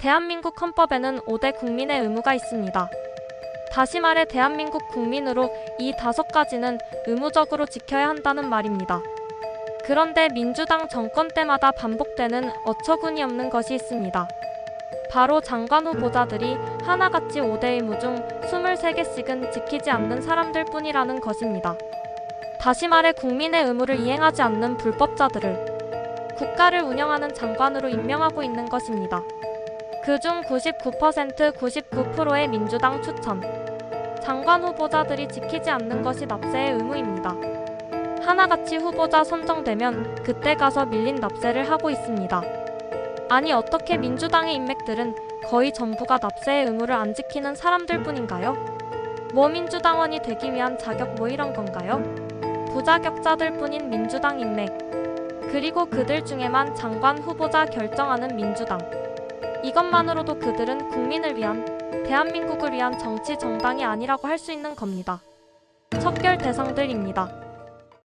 대한민국 헌법에는 5대 국민의 의무가 있습니다. 다시 말해 대한민국 국민으로 이 다섯 가지는 의무적으로 지켜야 한다는 말입니다. 그런데 민주당 정권 때마다 반복되는 어처구니 없는 것이 있습니다. 바로 장관 후보자들이 하나같이 5대 의무 중 23개씩은 지키지 않는 사람들 뿐이라는 것입니다. 다시 말해 국민의 의무를 이행하지 않는 불법자들을 국가를 운영하는 장관으로 임명하고 있는 것입니다. 그중 99% 99%의 민주당 추천. 장관 후보자들이 지키지 않는 것이 납세의 의무입니다. 하나같이 후보자 선정되면 그때 가서 밀린 납세를 하고 있습니다. 아니 어떻게 민주당의 인맥들은 거의 전부가 납세의 의무를 안 지키는 사람들 뿐인가요? 뭐 민주당원이 되기 위한 자격 뭐 이런 건가요? 부자격자들 뿐인 민주당 인맥. 그리고 그들 중에만 장관 후보자 결정하는 민주당. 이것만으로도 그들은 국민을 위한, 대한민국을 위한 정치 정당이 아니라고 할 수 있는 겁니다. 척결 대상들입니다.